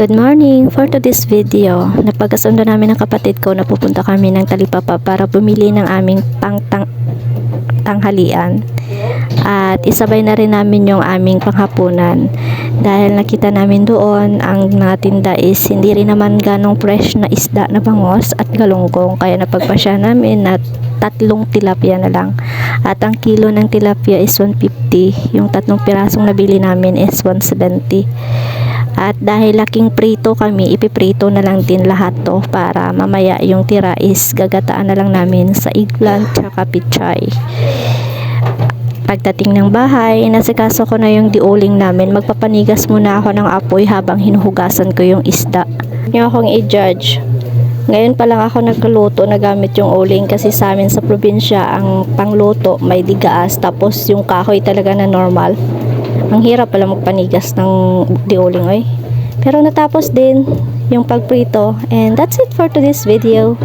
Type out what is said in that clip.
Good morning! For today's video, napagkasundo namin ng kapatid ko na pupunta kami ng Talipapa para bumili ng aming pangtang tanghalian. At isabay na rin namin yung aming panghapunan. Dahil nakita namin doon, ang mga tinda is hindi rin naman ganong fresh na isda na bangos at galunggong. Kaya napagpasya namin na tatlong tilapia na lang. At ang kilo ng tilapia is 150. Yung tatlong pirasong nabili namin is 170. At dahil laking prito kami, ipiprito na lang din lahat to para mamaya yung tira is gagataan na lang namin sa eggplant tsaka pichay. Pagdating ng bahay, nasikaso ko na yung diuling namin. Magpapanigas muna ako ng apoy habang hinuhugasan ko yung isda. Yung akong i-judge. Ngayon pa lang ako nagluto na gamit yung uling kasi sa amin sa probinsya ang pangluto may digaas tapos yung kahoy talaga na normal. Ang hirap pala magpanigas ng diuling oy. Pero natapos din yung pagprito and that's it for today's video.